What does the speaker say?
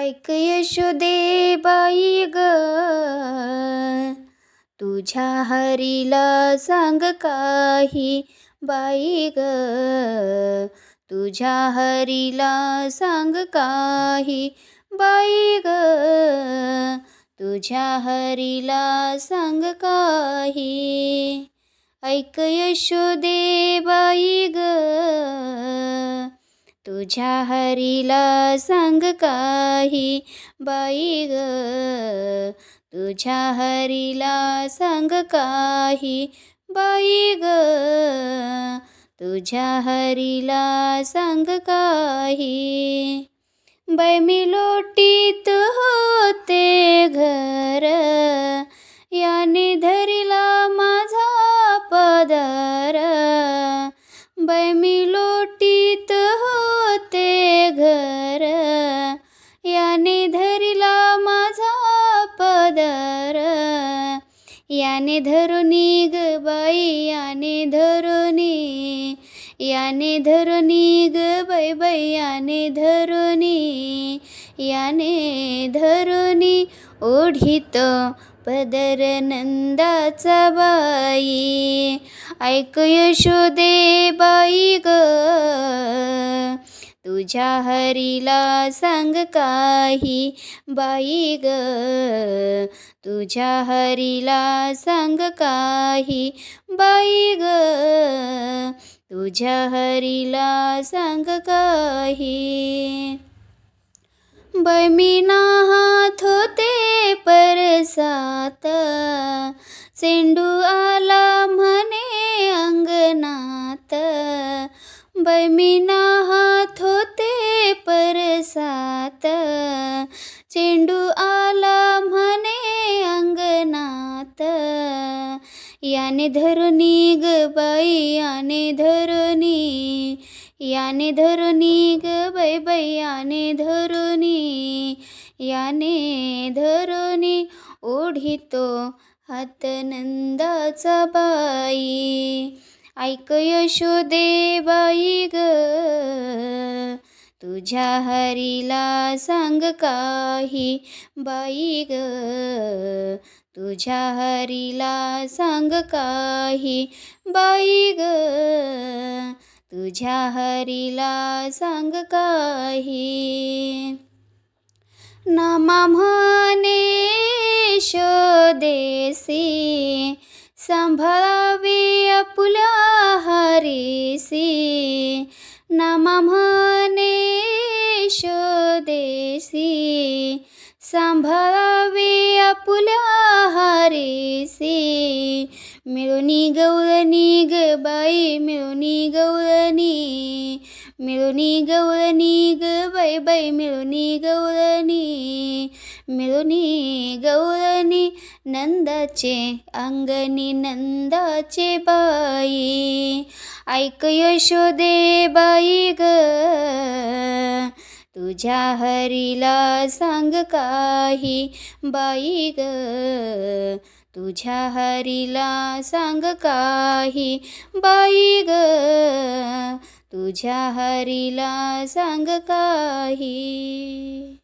ऐक यशोदे बाई ग. तुझ्या हरीला सांग काही बाई ग. तुझ्या हरीला सांग काही बाई ग. तुझ्या हरीला सांग काही. ऐक यशोदे बाई ग. तुझ्या हरीला सांग काही. बाई ग तुझ्या हरीला सांग काही. बाई ग तुझ्या हरीला सांग काही. बाई मी लोटीत होते घर याने धर याने धरुनी ग बाई याने धरुनी. याने धरुनी ग बाई बाई याने धरुनी. याने धरुनी ओढीत पदर नंदाचा बाई. ऐक यशोदे बाई ग. तुझ्या हरीला सांग काही. बाई ग तुझ्या हरीला सांग काही. बाई ग तुझ्या हरीला सांग काही. बमीना हात होते परसात. सेंडू आला म्हणे अंगणात. बमीना चेंडू आला म्हणे अंगणात. याने धरुनी ग बाई याने धरुनी याने धरुनी ग बाई बाई याने धरुनी याने धरुनी ओढितो हात नंदाचा बाई. ऐक यशोदे बाई ग. तुझ्या हरीला सांग काही. बाई ग तुझ्या हरीला सांग काही. बाई ग तुझ्या हरीला सांग काही. नामा म्हणे शोदेसी सांभाळावे आपुल्या हरीसी. नमनेश देसी। शोदेसी सांभाळावे आपुल्या हरीसी मिळुनी गवळणी ग बाई मिळुनी गवळणी मिळुनी गवळणी ग बाई बाई मिळुनी गवळणी मिळुनी गवळणी नंदाचे अंगणी नंदाचे बाई. ऐक यशोदे बाई ग तुझ्या हरीला सांग काही बाई ग. तुझ्या हरीला सांग काही बाई ग. तुझ्या हरीला सांग काही.